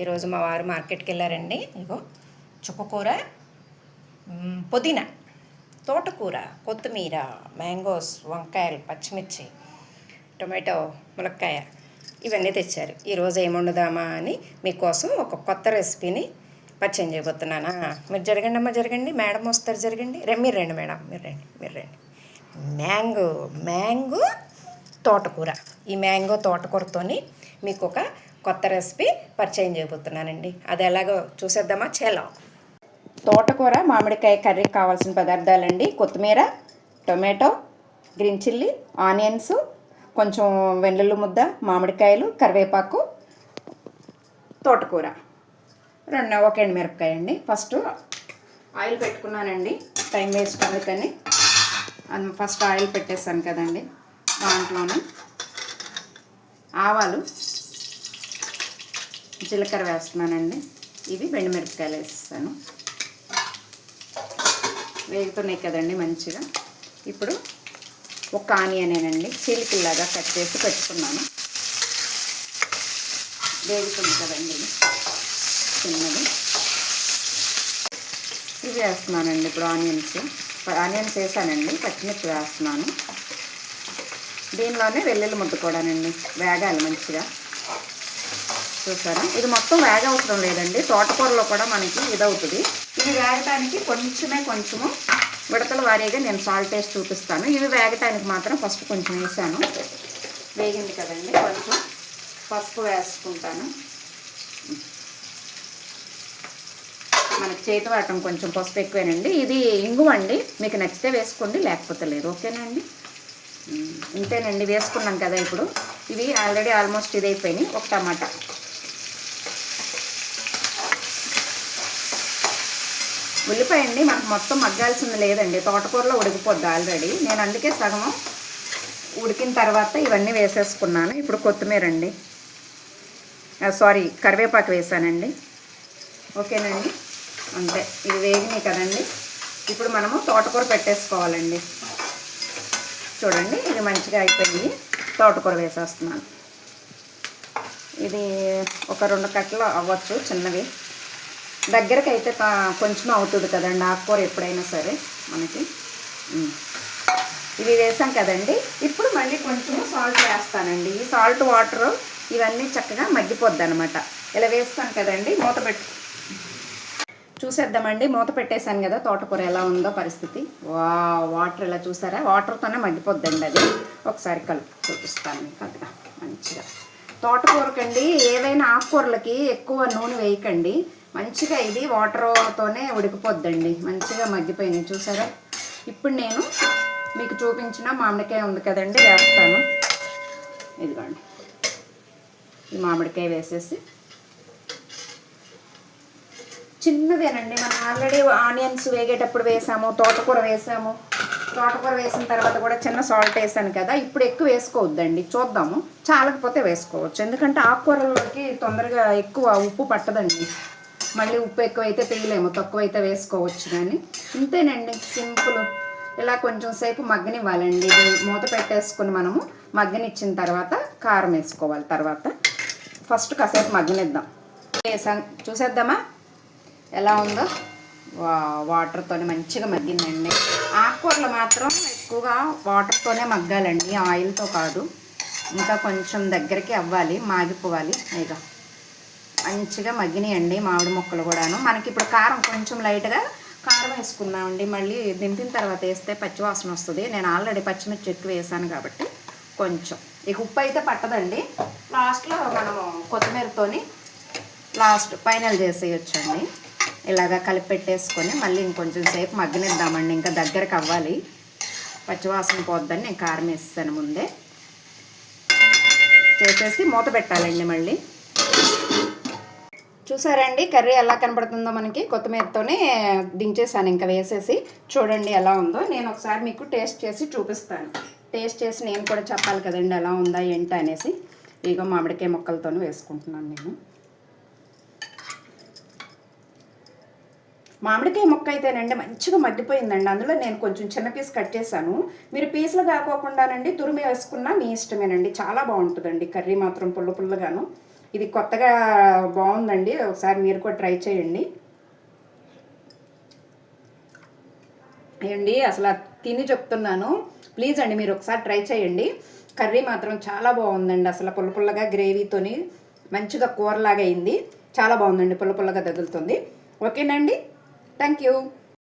ఈరోజు మా వారు మార్కెట్కి వెళ్ళారండి. ఇగో చుక్కకూర పుదీనా తోటకూర కొత్తిమీర మ్యాంగోస్ వంకాయలు పచ్చిమిర్చి టొమాటో ములక్కాయ ఇవన్నీ తెచ్చారు. ఈరోజు ఏముండుదామా అని మీకోసం ఒక కొత్త రెసిపీని పరిచయం చేయబోతున్నానా? మీరు జరగండి అమ్మా జరగండి. మేడం వస్తారు జరగండి. రే మీరు రండి మేడం మీరు రండి మీరు రండి. మ్యాంగో మ్యాంగో తోటకూర. ఈ మ్యాంగో తోటకూరతోని మీకు ఒక కొత్త రెసిపీ పరిచయం చేయబోతున్నానండి. అది ఎలాగో చూసేద్దామా? చేలో. తోటకూర మామిడికాయ కర్రీకి కావాల్సిన పదార్థాలండి. కొత్తిమీర టొమాటో గ్రీన్ చిల్లీ ఆనియన్స్ కొంచెం వెల్లుల్లి ముద్ద మామిడికాయలు కరివేపాకు తోటకూర. రెండు ఒక ఎండుమిరపకాయ అండి ఫస్ట్ ఆయిల్ పెట్టుకున్నానండి. టైం వేస్ట్ అందుకని అది ఫస్ట్ ఆయిల్ పెట్టేస్తాను కదండి దాంట్లోనే ఆవాలు జీలకర్ర వేస్తున్నానండి. ఇవి మిరపకాయలు వేస్తాను. వేగుతున్నాయి కదండి మంచిగా. ఇప్పుడు ఒక ఆనియనేనండి. చీలికల్లాగా కట్ చేసి పెట్టుకున్నాను. వేగుతుంది కదండి. చిన్నది. ఇవి వేస్తున్నానండి ఇప్పుడు ఆనియన్స్. ఆనియన్స్ వేసానండి. పచ్చిమిర్చి వేస్తున్నాను. దీనిలోనే వెల్లుల్లి ముద్దుకోవడానండి వేగాలి మంచిగా. చూసారా ఇది మొత్తం వేగ అవసరం లేదండి. తోటకూరలో కూడా మనకి ఇదవుతుంది. ఇవి వేగటానికి కొంచెమే కొంచెము విడతల వారీగా నేను సాల్ట్ వేసి చూపిస్తాను. ఇవి వేగటానికి మాత్రం ఫస్ట్ కొంచెం వేసాను. వేగింది కదండి. కొంచెం పసుపు వేసుకుంటాను. మనకి చేతి వాటం కొంచెం పసుపు ఎక్కువేనండి. ఇది ఇంగువ అండి. మీకు నచ్చితే వేసుకోండి లేకపోతే లేదు. ఓకేనా అండి ఇంతేనండి. వేసుకున్నాం కదా ఇప్పుడు. ఇవి ఆల్రెడీ ఆల్మోస్ట్ ఇది అయిపోయినాయి ఒక టమాటా. ఉల్లిపాయ అండి మనకు మొత్తం మగ్గాల్సింది లేదండి. తోటకూరలో ఉడికిపోద్ది ఆల్రెడీ నేను అందుకే సగం ఉడికిన తర్వాత ఇవన్నీ వేసేసుకున్నాను. ఇప్పుడు కొత్తిమీర అండి. సారీ కరివేపాకు వేసానండి. ఓకేనండి? అంతే. ఇది వేగినాయి కదండి. ఇప్పుడు మనము తోటకూర పెట్టేసుకోవాలండి. చూడండి ఇది మంచిగా అయిపోయింది తోటకూర వేసేస్తున్నాను. ఇది ఒక రెండు కట్టలు అవ్వచ్చు చిన్నవి. దగ్గరకు అయితే కొంచెం అవుతుంది కదండి ఆకుకూర ఎప్పుడైనా సరే మనకి. ఇవి వేసాం కదండి. ఇప్పుడు మళ్ళీ కొంచెం సాల్ట్ వేస్తానండి. ఈ సాల్ట్ వాటర్ ఇవన్నీ చక్కగా మగ్గిపోద్ది అనమాట ఇలా వేస్తాను కదండి మూత పెట్టు చూసేద్దామండి. మూత పెట్టేశాను కదా తోటకూర ఎలా ఉందో పరిస్థితి. వా వాటర్ ఇలా చూసారా? వాటర్తోనే మగ్గిపోద్దండి అది. ఒకసారి కలుపు చూపిస్తాను మీకు అదిగా మంచిగా. తోటకూరకండి ఏదైనా ఆకుకూరలకి ఎక్కువ నూనె వేయకండి. మంచిగా ఇది వాటర్తోనే ఉడికిపోద్దండి. మంచిగా మగ్గిపోయింది. చూసారా? ఇప్పుడు నేను మీకు చూపించిన మామిడికాయ ఉంది కదండి వేస్తాను. ఇదిగోండి. ఈ మామిడికాయ వేసేసి చిన్నదేనండి. మనం ఆల్రెడీ ఆనియన్స్ వేగేటప్పుడు వేసాము తోటకూర వేసాము. తోటకూర వేసిన తర్వాత కూడా చిన్న సాల్ట్ వేసాను కదా ఇప్పుడు ఎక్కువ వేసుకోవద్దండి. చూద్దాము. చాలకపోతే వేసుకోవచ్చు. ఎందుకంటే ఆకుకూరలోకి తొందరగా ఎక్కువ ఉప్పు పట్టదండి. మళ్ళీ ఉప్పు ఎక్కువైతే తీయలేము తక్కువైతే వేసుకోవచ్చు కానీ. ఇంతేనండి సింపుల్. ఇలా కొంచెం సేపు మగ్గనివ్వాలండి. ఇది మూత పెట్టేసుకుని మనము మగ్గనిచ్చిన తర్వాత కారం వేసుకోవాలి తర్వాత. ఫస్ట్ కాసేపు మగ్గనిద్దాం. వేసాం చూసేద్దామా? ఎలా ఉందో? వా వాటర్తోనే మంచిగా మగ్గిందండి. ఆకుకూరలు మాత్రం ఎక్కువగా వాటర్తోనే మగ్గాలండి ఆయిల్తో కాదు. ఇంకా కొంచెం దగ్గరికి అవ్వాలి మాగిపోవాలి. ఇక మంచిగా మగ్గినాయండి మామిడి ముక్కలు కూడాను. మనకి ఇప్పుడు కారం కొంచెం లైట్గా కారం వేసుకున్నామండి మళ్ళీ దింపిన తర్వాత వేస్తే పచ్చివాసన వస్తుంది. నేను ఆల్రెడీ పచ్చిమిర్చి ఎక్కువ వేసాను కాబట్టి కొంచెం. ఇక ఉప్పు అయితే పట్టదండి. లాస్ట్లో మనము కొత్తిమీరతోని లాస్ట్ ఫైనల్ చేసేయచ్చండి. ఇలాగా కలిపి పెట్టేసుకొని మళ్ళీ ఇంకొంచెం సేపు మగ్గనిద్దామండి. ఇంకా దగ్గరకు అవ్వాలి. పచ్చివాసన పోద్దని నేను కారం వేస్తాను ముందే. చేసేసి మూత పెట్టాలండి మళ్ళీ. చూసారండి? కర్రీ ఎలా కనబడుతుందో మనకి కొత్తిమీరతోనే దించేసాను ఇంకా వేసేసి. చూడండి ఎలా ఉందో. నేను ఒకసారి మీకు టేస్ట్ చేసి చూపిస్తాను. టేస్ట్ చేసి నేను కూడా చెప్పాలి కదండి ఎలా ఉందా ఏంటి అనేసి. ఇగో మామిడికాయ ముక్కలతోనే వేసుకుంటున్నాను నేను. మామిడికాయ ముక్క అయితేనండి మంచిగా మగ్గిపోయిందండి. అందులో నేను కొంచెం చిన్న పీస్ కట్ చేశాను. మీరు పీసులు కాకోకుండానండి తురిమి వేసుకున్నా మీ ఇష్టమేనండి. చాలా బాగుంటుందండి కర్రీ మాత్రం పుల్ల పుల్లగాను. ఇది కొత్తగా బాగుందండి. ఒకసారి మీరు కూడా ట్రై చేయండి. అండి అసలు తిని చెప్తున్నాను. ప్లీజ్ అండి మీరు ఒకసారి ట్రై చేయండి. కర్రీ మాత్రం చాలా బాగుందండి. అసలు పుల్ల పుల్లగా గ్రేవీతోని మంచిగా కూరలాగా అయింది. చాలా బాగుందండి పుల్ల పుల్లగా తగులుతుంది ఓకేనండి థ్యాంక్ యూ.